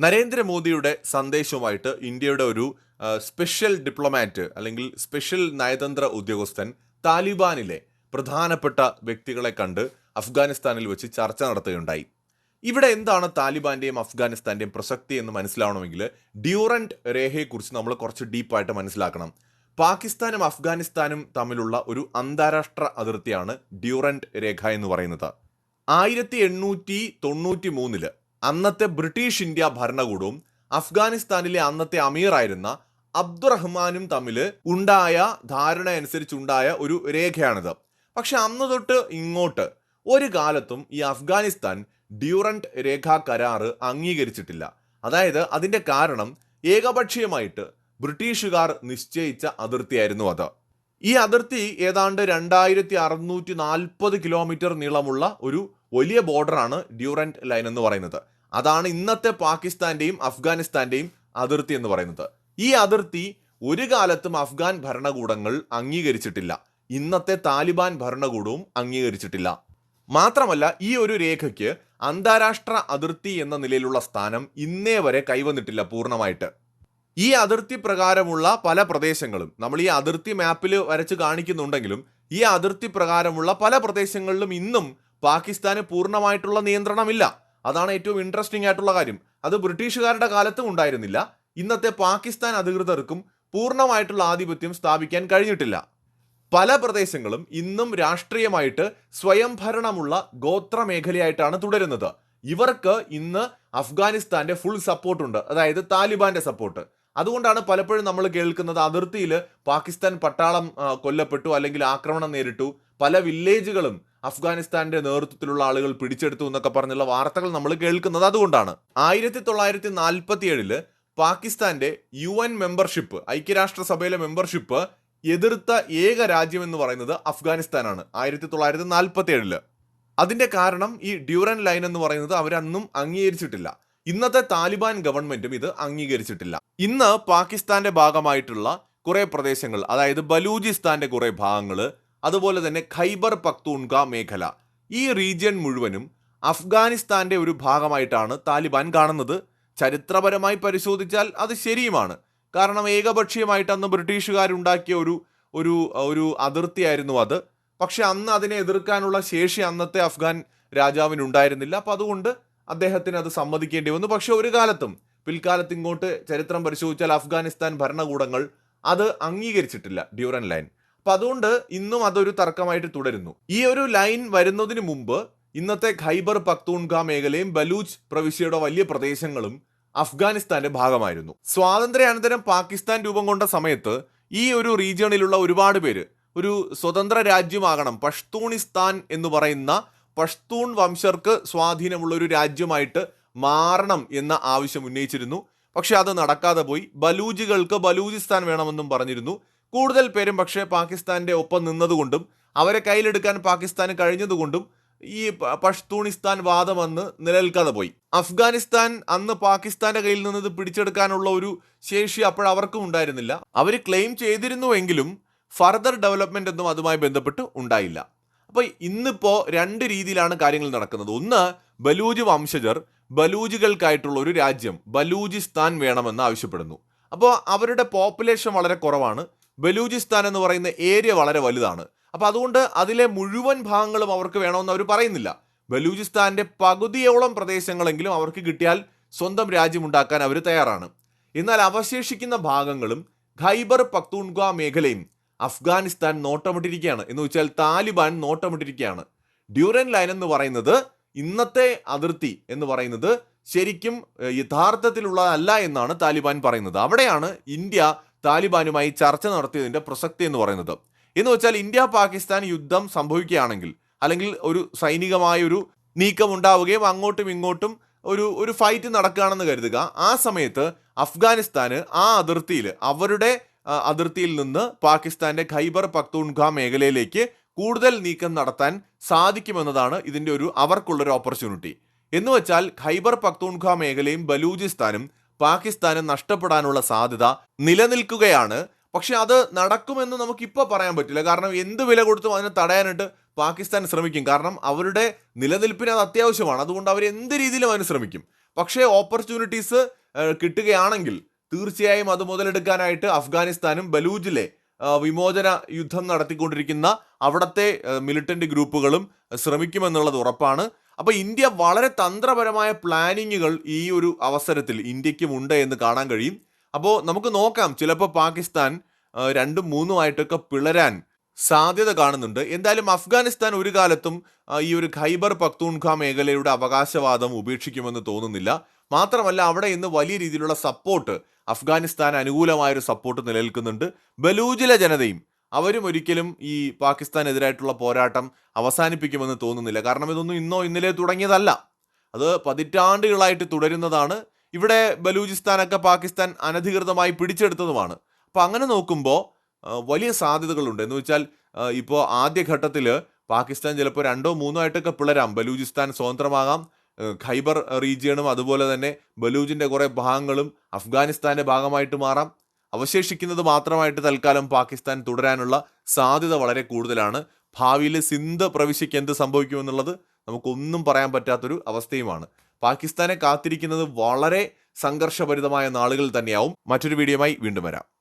നരേന്ദ്രമോദിയുടെ സന്ദേശവുമായിട്ട് ഇന്ത്യയുടെ ഒരു സ്പെഷ്യൽ ഡിപ്ലോമാറ്റ് അല്ലെങ്കിൽ സ്പെഷ്യൽ നയതന്ത്ര ഉദ്യോഗസ്ഥൻ താലിബാനിലെ പ്രധാനപ്പെട്ട വ്യക്തികളെ കണ്ട് അഫ്ഗാനിസ്ഥാനിൽ വെച്ച് ചർച്ച നടത്തുകയുണ്ടായി. ഇവിടെ എന്താണ് താലിബാന്റെയും അഫ്ഗാനിസ്ഥാന്റെയും പ്രസക്തി എന്ന് മനസ്സിലാവണമെങ്കിൽ ഡ്യൂറന്റ് രേഖയെക്കുറിച്ച് നമ്മൾ കുറച്ച് ഡീപ്പായിട്ട് മനസ്സിലാക്കണം. പാകിസ്ഥാനും അഫ്ഗാനിസ്ഥാനും തമ്മിലുള്ള ഒരു അന്താരാഷ്ട്ര അതിർത്തിയാണ് ഡ്യൂറന്റ് രേഖ എന്ന് പറയുന്നത്. ആയിരത്തി എണ്ണൂറ്റി തൊണ്ണൂറ്റി മൂന്നിൽ അന്നത്തെ ബ്രിട്ടീഷ് ഇന്ത്യ ഭരണകൂടവും അഫ്ഗാനിസ്ഥാനിലെ അന്നത്തെ അമീറായിരുന്ന അബ്ദുറഹ്മാനും തമ്മിൽ ഉണ്ടായ ധാരണ അനുസരിച്ചുണ്ടായ ഒരു രേഖയാണിത്. പക്ഷെ അന്ന് തൊട്ട് ഇങ്ങോട്ട് ഒരു കാലത്തും ഈ അഫ്ഗാനിസ്ഥാൻ ഡ്യൂറന്റ് രേഖാ കരാറ് അംഗീകരിച്ചിട്ടില്ല. അതായത് അതിന്റെ കാരണം ഏകപക്ഷീയമായിട്ട് ബ്രിട്ടീഷുകാർ നിശ്ചയിച്ച അതിർത്തിയായിരുന്നു അത്. ഈ അതിർത്തി ഏതാണ്ട് രണ്ടായിരത്തി അറുന്നൂറ്റി നാൽപ്പത് കിലോമീറ്റർ നീളമുള്ള ഒരു വലിയ ബോർഡറാണ് ഡ്യൂറന്റ് ലൈൻ എന്ന് പറയുന്നത്. അതാണ് ഇന്നത്തെ പാകിസ്ഥാന്റെയും അഫ്ഗാനിസ്ഥാന്റെയും അതിർത്തി എന്ന് പറയുന്നത്. ഈ അതിർത്തി ഒരു കാലത്തും അഫ്ഗാൻ ഭരണകൂടങ്ങൾ അംഗീകരിച്ചിട്ടില്ല. ഇന്നത്തെ താലിബാൻ ഭരണകൂടവും അംഗീകരിച്ചിട്ടില്ല. മാത്രമല്ല ഈ ഒരു രേഖയ്ക്ക് അന്താരാഷ്ട്ര അതിർത്തി എന്ന നിലയിലുള്ള സ്ഥാനം ഇന്നേ വരെ കൈവന്നിട്ടില്ല പൂർണമായിട്ട്. ഈ അതിർത്തി പ്രകാരമുള്ള പല പ്രദേശങ്ങളും നമ്മൾ ഈ അതിർത്തി മാപ്പിൽ വരച്ച് കാണിക്കുന്നുണ്ടെങ്കിലും ഈ അതിർത്തി പ്രകാരമുള്ള പല പ്രദേശങ്ങളിലും ഇന്നും പാകിസ്ഥാന് പൂർണമായിട്ടുള്ള നിയന്ത്രണമില്ല. അതാണ് ഏറ്റവും ഇൻട്രസ്റ്റിംഗ് ആയിട്ടുള്ള കാര്യം. അത് ബ്രിട്ടീഷുകാരുടെ കാലത്തും ഉണ്ടായിരുന്നില്ല. ഇന്നത്തെ പാകിസ്ഥാൻ അധികൃതർക്കും പൂർണമായിട്ടുള്ള ആധിപത്യം സ്ഥാപിക്കാൻ കഴിഞ്ഞിട്ടില്ല. പല പ്രദേശങ്ങളും ഇന്നും രാഷ്ട്രീയമായിട്ട് സ്വയംഭരണമുള്ള ഗോത്ര മേഖലയായിട്ടാണ് തുടരുന്നത്. ഇവർക്ക് ഇന്ന് അഫ്ഗാനിസ്ഥാന്റെ ഫുൾ സപ്പോർട്ടുണ്ട് അതായത് താലിബാന്റെ സപ്പോർട്ട് അതുകൊണ്ടാണ് പലപ്പോഴും നമ്മൾ കേൾക്കുന്നത് അതിർത്തിയിൽ പാകിസ്ഥാൻ പട്ടാളം കൊല്ലപ്പെട്ടു അല്ലെങ്കിൽ ആക്രമണം നേരിട്ടു. പല വില്ലേജുകളും അഫ്ഗാനിസ്ഥാന്റെ നേതൃത്വത്തിലുള്ള ആളുകൾ പിടിച്ചെടുത്തു എന്നൊക്കെ പറഞ്ഞുള്ള വാർത്തകൾ നമ്മൾ കേൾക്കുന്നത് അതുകൊണ്ടാണ്. ആയിരത്തി തൊള്ളായിരത്തി നാൽപ്പത്തി ഏഴിൽ പാകിസ്ഥാന്റെ യു എൻ മെമ്പർഷിപ്പ് ഐക്യരാഷ്ട്രസഭയിലെ മെമ്പർഷിപ്പ് എതിർത്ത ഏക രാജ്യം എന്ന് പറയുന്നത് അഫ്ഗാനിസ്ഥാനാണ് ആയിരത്തി തൊള്ളായിരത്തി നാൽപ്പത്തി ഏഴിൽ അതിന്റെ കാരണം ഈ ഡ്യൂറൻ ലൈൻ എന്ന് പറയുന്നത് അവരന്നും അംഗീകരിച്ചിട്ടില്ല. ഇന്നത്തെ താലിബാൻ ഗവൺമെന്റും ഇത് അംഗീകരിച്ചിട്ടില്ല. ഇന്ന് പാകിസ്ഥാന്റെ ഭാഗമായിട്ടുള്ള കുറെ പ്രദേശങ്ങൾ അതായത് ബലൂചിസ്ഥാന്റെ കുറെ ഭാഗങ്ങൾ അതുപോലെ തന്നെ ഖൈബർ പക്തൂൺക മേഖല ഈ റീജിയൻ മുഴുവനും അഫ്ഗാനിസ്ഥാന്റെ ഒരു ഭാഗമായിട്ടാണ് താലിബാൻ കാണുന്നത്. ചരിത്രപരമായി പരിശോധിച്ചാൽ അത് ശരിയുമാണ്. കാരണം ഏകപക്ഷീയമായിട്ട് അന്ന് ബ്രിട്ടീഷുകാരുണ്ടാക്കിയ ഒരു ഒരു ഒരു അതിർത്തിയായിരുന്നു അത്. പക്ഷെ അന്ന് അതിനെ എതിർക്കാനുള്ള ശേഷി അന്നത്തെ അഫ്ഗാൻ രാജാവിനുണ്ടായിരുന്നില്ല. അപ്പം അതുകൊണ്ട് അദ്ദേഹത്തിന് അത് സമ്മതിക്കേണ്ടി വന്നു. പക്ഷെ ഒരു കാലത്തും പിൽക്കാലത്ത് ഇങ്ങോട്ട് ചരിത്രം പരിശോധിച്ചാൽ അഫ്ഗാനിസ്ഥാൻ ഭരണകൂടങ്ങൾ അത് അംഗീകരിച്ചിട്ടില്ല ഡ്യൂറൻ ലൈൻ അപ്പൊ അതുകൊണ്ട് ഇന്നും അതൊരു തർക്കമായിട്ട് തുടരുന്നു. ഈ ഒരു ലൈൻ വരുന്നതിന് മുമ്പ് ഇന്നത്തെ ഖൈബർ പക്തൂൺഖ മേഖലയും ബലൂച്ച് പ്രവിശ്യയുടെ വലിയ പ്രദേശങ്ങളും അഫ്ഗാനിസ്ഥാന്റെ ഭാഗമായിരുന്നു. സ്വാതന്ത്ര്യാനന്തരം പാകിസ്ഥാൻ രൂപം കൊണ്ട സമയത്ത് ഈ ഒരു റീജിയണിലുള്ള ഒരുപാട് പേര് ഒരു സ്വതന്ത്ര രാജ്യമാകണം പഷ്തൂണിസ്ഥാൻ എന്ന് പറയുന്ന പഷ്തൂൺ വംശർക്ക് സ്വാധീനമുള്ള ഒരു രാജ്യമായിട്ട് മാറണം എന്ന ആവശ്യം ഉന്നയിച്ചിരുന്നു. പക്ഷെ അത് നടക്കാതെ പോയി. ബലൂജികൾക്ക് ബലൂചിസ്ഥാൻ വേണമെന്നും പറഞ്ഞിരുന്നു. കൂടുതൽ പേരും പക്ഷേ പാകിസ്ഥാന്റെ ഒപ്പം നിന്നതുകൊണ്ടും അവരെ കയ്യിലെടുക്കാൻ പാകിസ്ഥാന് കഴിഞ്ഞതുകൊണ്ടും ഈ പഷ്തൂണിസ്ഥാൻ വാദം അന്ന് നിലനിൽക്കാതെ പോയി. അഫ്ഗാനിസ്ഥാൻ അന്ന് പാകിസ്ഥാന്റെ കയ്യിൽ നിന്ന് ഇത് പിടിച്ചെടുക്കാനുള്ള ഒരു ശേഷി അപ്പോഴവർക്കും ഉണ്ടായിരുന്നില്ല. അവർ ക്ലെയിം ചെയ്തിരുന്നുവെങ്കിലും ഫർദർ ഡെവലപ്മെന്റ് ഒന്നും അതുമായി ബന്ധപ്പെട്ട് ഉണ്ടായില്ല. അപ്പൊ ഇന്നിപ്പോ രണ്ട് രീതിയിലാണ് കാര്യങ്ങൾ നടക്കുന്നത്. ഒന്ന് ബലൂജ് വംശജർ ബലൂജികൾക്കായിട്ടുള്ള ഒരു രാജ്യം ബലൂജിസ്ഥാൻ വേണമെന്ന് ആവശ്യപ്പെടുന്നു. അപ്പോൾ അവരുടെ പോപ്പുലേഷൻ വളരെ കുറവാണ്. ബലൂജിസ്ഥാൻ എന്ന് പറയുന്ന ഏരിയ വളരെ വലുതാണ്. അപ്പോൾ അതുകൊണ്ട് അതിലെ മുഴുവൻ ഭാഗങ്ങളും അവർക്ക് വേണമെന്ന് അവർ പറയുന്നില്ല. ബലൂചിസ്ഥാന്റെ പകുതിയോളം പ്രദേശങ്ങളെങ്കിലും അവർക്ക് കിട്ടിയാൽ സ്വന്തം രാജ്യമുണ്ടാക്കാൻ അവർ തയ്യാറാണ്. എന്നാൽ അവശേഷിക്കുന്ന ഭാഗങ്ങളും ഖൈബർ പക്തൂൺഗ മേഖലയും അഫ്ഗാനിസ്ഥാൻ നോട്ടമിട്ടിരിക്കുകയാണ്. എന്ന് വെച്ചാൽ താലിബാൻ നോട്ടമിട്ടിരിക്കുകയാണ്. ഡ്യൂറൻ ലൈൻ എന്ന് പറയുന്നത് ഇന്നത്തെ അതിർത്തി എന്ന് പറയുന്നത് ശരിക്കും യഥാർത്ഥത്തിലുള്ള യഥാർത്ഥത്തിലുള്ളതല്ല എന്നാണ് താലിബാൻ പറയുന്നത്. അവിടെയാണ് ഇന്ത്യ താലിബാനുമായി ചർച്ച നടത്തിയതിന്റെ പ്രസക്തി എന്ന് പറയുന്നത്. എന്ന് വെച്ചാൽ ഇന്ത്യ പാകിസ്ഥാൻ യുദ്ധം സംഭവിക്കുകയാണെങ്കിൽ അല്ലെങ്കിൽ ഒരു സൈനികമായ ഒരു നീക്കം ഉണ്ടാവുകയും അങ്ങോട്ടും ഇങ്ങോട്ടും ഒരു ഒരു ഫൈറ്റ് നടക്കുകയാണെന്ന് കരുതുക ആ സമയത്ത് അഫ്ഗാനിസ്ഥാന് ആ അതിർത്തിയിൽ അവരുടെ അതിർത്തിയിൽ നിന്ന് പാകിസ്ഥാന്റെ ഖൈബർ പക്തൂൺഖ മേഖലയിലേക്ക് കൂടുതൽ നീക്കം നടത്താൻ സാധിക്കുമെന്നതാണ് ഇതിന്റെ ഒരു അവർക്കുള്ളൊരു ഓപ്പർച്യൂണിറ്റി എന്ന് വെച്ചാൽ ഖൈബർ പക്തൂൺഖ മേഖലയും ബലൂചിസ്ഥാനും പാകിസ്ഥാനും നഷ്ടപ്പെടാനുള്ള സാധ്യത നിലനിൽക്കുകയാണ്. പക്ഷെ അത് നടക്കുമെന്ന് നമുക്കിപ്പോൾ പറയാൻ പറ്റില്ല. കാരണം എന്ത് വില കൊടുത്തും അതിനെ തടയാനായിട്ട് പാകിസ്ഥാൻ ശ്രമിക്കും. കാരണം അവരുടെ നിലനിൽപ്പിന് അത് അത്യാവശ്യമാണ്. അതുകൊണ്ട് അവർ എന്ത് രീതിയിലും അതിന് ശ്രമിക്കും. പക്ഷേ ഓപ്പർച്യൂണിറ്റീസ് കിട്ടുകയാണെങ്കിൽ തീർച്ചയായും അത് മുതലെടുക്കാനായിട്ട് അഫ്ഗാനിസ്ഥാനും ബലൂജിലെ വിമോചന യുദ്ധം നടത്തിക്കൊണ്ടിരിക്കുന്ന അവിടത്തെ മിലിറ്റന്റ് ഗ്രൂപ്പുകളും ശ്രമിക്കുമെന്നുള്ളത് ഉറപ്പാണ്. അപ്പോൾ ഇന്ത്യ വളരെ തന്ത്രപരമായ പ്ലാനിങ്ങുകൾ ഈ ഒരു അവസരത്തിൽ ഇന്ത്യക്കും ഉണ്ട് എന്ന് കാണാൻ കഴിയും. അപ്പോൾ നമുക്ക് നോക്കാം ചിലപ്പോൾ പാകിസ്ഥാൻ രണ്ടും മൂന്നും ആയിട്ടൊക്കെ പിളരാൻ സാധ്യത കാണുന്നുണ്ട്. എന്തായാലും അഫ്ഗാനിസ്ഥാൻ ഒരു കാലത്തും ഈ ഒരു ഖൈബർ പക്തൂൺഖ മേഖലയുടെ അവകാശവാദം ഉപേക്ഷിക്കുമെന്ന് തോന്നുന്നില്ല. മാത്രമല്ല അവിടെ ഇന്ന് വലിയ രീതിയിലുള്ള സപ്പോർട്ട് അഫ്ഗാനിസ്ഥാൻ അനുകൂലമായൊരു സപ്പോർട്ട് നിലനിൽക്കുന്നുണ്ട്. ബലൂജിലെ ജനതയും അവരും ഒരിക്കലും ഈ പാകിസ്ഥാനെതിരായിട്ടുള്ള പോരാട്ടം അവസാനിപ്പിക്കുമെന്ന് തോന്നുന്നില്ല. കാരണം ഇതൊന്നും ഇന്നോ ഇന്നലെ തുടങ്ങിയതല്ല. അത് പതിറ്റാണ്ടുകളായിട്ട് തുടരുന്നതാണ്. ഇവിടെ ബലൂചിസ്ഥാനൊക്കെ പാകിസ്ഥാൻ അനധികൃതമായി പിടിച്ചെടുത്തതുമാണ്. അപ്പോൾ അങ്ങനെ നോക്കുമ്പോൾ വലിയ സാധ്യതകളുണ്ട്. എന്ന് വെച്ചാൽ ഇപ്പോൾ ആദ്യഘട്ടത്തിൽ പാകിസ്ഥാൻ ചിലപ്പോൾ രണ്ടോ മൂന്നോ ആയിട്ടൊക്കെ പിളരാം. ബലൂചിസ്ഥാൻ സ്വതന്ത്രമാകാം. ഖൈബർ റീജിയണും അതുപോലെ തന്നെ ബലൂജിന്റെ കുറേ ഭാഗങ്ങളും അഫ്ഗാനിസ്ഥാന്റെ ഭാഗമായിട്ട് മാറാം. അവശേഷിക്കുന്നത് മാത്രമായിട്ട് തൽക്കാലം പാകിസ്ഥാൻ തുടരാനുള്ള സാധ്യത വളരെ കൂടുതലാണ്. ഭാവിയിൽ സിന്ധ് പ്രവിശ്യയ്ക്ക് എന്ത് സംഭവിക്കുമെന്നുള്ളത് നമുക്കൊന്നും പറയാൻ പറ്റാത്തൊരു അവസ്ഥയുമാണ്. പാകിസ്ഥാനെ കാത്തിരിക്കുന്നത് വളരെ സംഘർഷഭരിതമായ നാളുകൾ തന്നെയാവും. മറ്റൊരു വീഡിയോയുമായി വീണ്ടും വരാം.